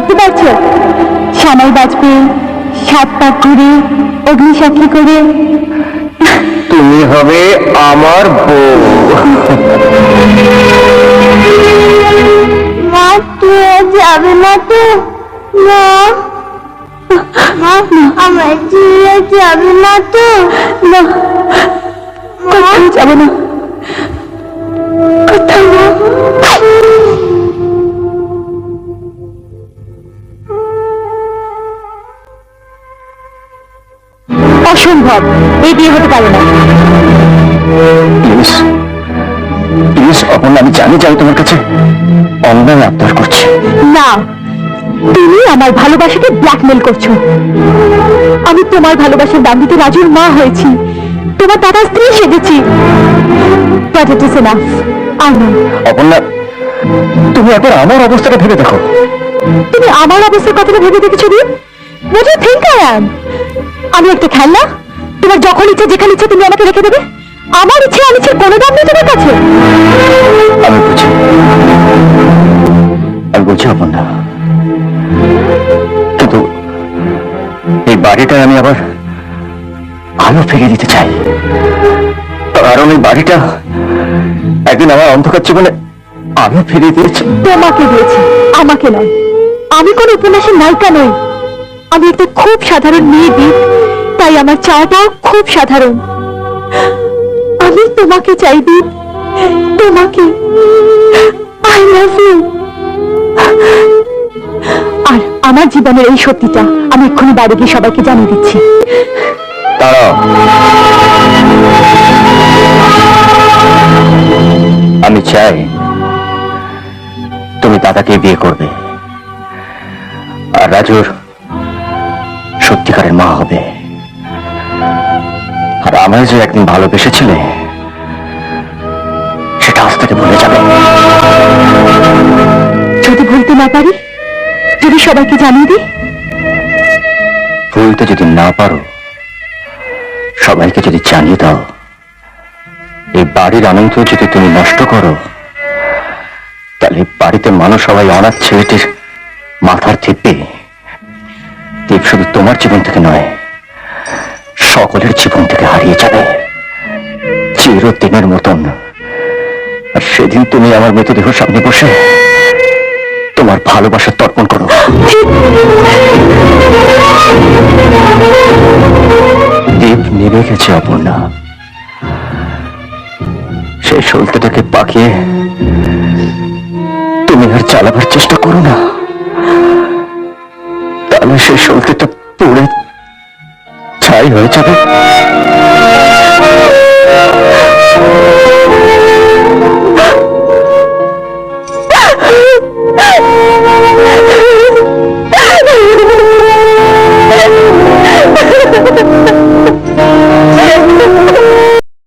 ভাবতে পারছ? সামাই বাজবে সাত পাক ঘুরে অগ্নিসাক্ষী করে। তুমি হবে আমার বউ। মা তুই যাবে না তো? না আমার জিয়ে যাবে না তো? না যাবে না। অসম্ভব। এই বিয়ে হতে পারে না। প্লিজ প্লিজ অপর্ণা আমি জানি যে আমি তোমার কাছে অন্যায় আবদার করছি। না তুমি আমার ভালোবাসাকে ব্ল্যাকমেল করছ। আমি তোমার ভালোবাসার দাম দিতে রাজুর মা হয়েছি। তোমার দাদা স্ত্রী সেজেছি। বাট ইট ইস এনাফ আর অপর্ণা তুমি একবার আমার অবস্থাটা ভেবে দেখো। তুমি আমার অবস্থার কথাটা ভেবে দেখেছ দিন? What do you think I am? আমি একটা খেলনা তোমার যখন ইচ্ছে যেখানে ইচ্ছে তুমি আমাকে রেখে দেবে? আমার ইচ্ছে অনিচ্ছের কোনো দাম নেই তোমার কাছে। আমি বুঝি আমি অপর্ণা কিন্তু এই বাড়িটায় আমি আবার আলো ফিরিয়ে দিতে চাই। কারণ এই বাড়িটা একদিন আমার অন্ধকার জীবনে আলো ফিরিয়ে দিয়েছে। তোমাকে দিয়েছি আমাকে নয়। আমি কোন উপন্যাসের নায়িকা নই। আমি একটা খুব সাধারণ মেয়ে দিক তাই আমার চাওয়াটাও খুব সাধারণ। আমি তোমাকে চাই দীপ, তোমাকে। আই লাভ ইউ আর আমার জীবনের এই সত্যিটা আমি এক্ষুনি বাড়ি গিয়ে সবাইকে জানিয়ে দিচ্ছি। তারা আমি চাই তুমি দাদাকে বিয়ে করবে। আর রাজুর সত্যিকারের মা হবে। আর আমায় যে একদিন ভালোবেসেছিলে সেটা আজ থেকে ভুলে যাবে। যদি ভুলতে না পারি যদি সবাইকে জানিয়ে দিই? ভুলতে যদি না পারো সবাইকে যদি জানিয়ে দাও এই বাড়ির আনন্দ যদি তুমি নষ্ট করো তাহলে বাড়িতে মানুষ সবাই অনাথ ছেলেটির মাথার থিপে শুধু তোমার জীবন থেকে নয়, সকলের জীবন থেকে হারিয়ে যাবে। চিরদিনের মতন। আর সেদিন তুমি আমার মৃতদেহ সামনে বসে তোমার ভালোবাসা তর্পণ করো। দ্বীপ নেমে গেছে অপর্ণা। সেই সলতেটাকে পাকিয়ে তুমি আর চালাবার চেষ্টা করো না। hỏi hữu cho biết